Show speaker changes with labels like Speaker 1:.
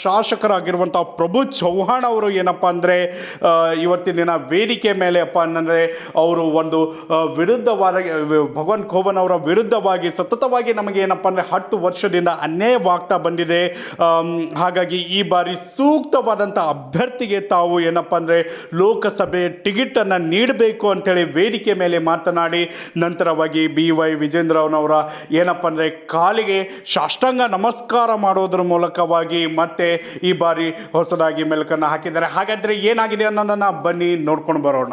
Speaker 1: ಶಾಸಕರಾಗಿರುವಂಥ ಪ್ರಭು ಚೌಹಾಣ್ ಅವರು ಏನಪ್ಪ ಅಂದರೆ ಇವತ್ತಿನ ವೇದಿಕೆ ಮೇಲೆ ಅಪ್ಪ ಅಂದರೆ ಅವರು ಒಂದು ವಿರುದ್ಧವಾದ ಭಗವಾನ್ ಖೋಬನ್ ಅವರ ವಿರುದ್ಧವಾಗಿ ಸತತವಾಗಿ ನಮಗೆ ಏನಪ್ಪ ಅಂದರೆ ಹತ್ತು ವರ್ಷದಿಂದ ಅನ್ಯಾಯವಾಗ್ತಾ ಬಂದಿದೆ. ಹಾಗಾಗಿ ಈ ಬಾರಿ ಸೂಕ್ತವಾದಂಥ ಅಭ್ಯರ್ಥಿಗೆ ತಾವು ಏನಪ್ಪ ಅಂದರೆ ಲೋಕಸಭೆ ಟಿಕೆಟನ್ನು ನೀಡಬೇಕು ಅಂಥೇಳಿ ವೇದಿಕೆ ಮೇಲೆ ಮಾತನಾಡಿ, ನಂತರವಾಗಿ ಬಿ ವೈ ವಿಜೇಂದ್ರವನವರ ಏನಪ್ಪ ಅಂದರೆ ಕಾಲಿಗೆ ಸಾಷ್ಟಾಂಗ ನಮಸ್ಕಾರ ಮಾಡೋದ್ರ ಮೂಲಕವಾಗಿ ಮತ್ತೆ ಈ ಬಾರಿ ಹೊಸದಾಗಿ ಮೆಲುಕನ್ನು ಹಾಕಿದ್ದಾರೆ. ಹಾಗಾದರೆ ಏನಾಗಿದೆ ಅನ್ನೋದನ್ನು ಬನ್ನಿ ನೋಡ್ಕೊಂಡು ಬರೋಣ.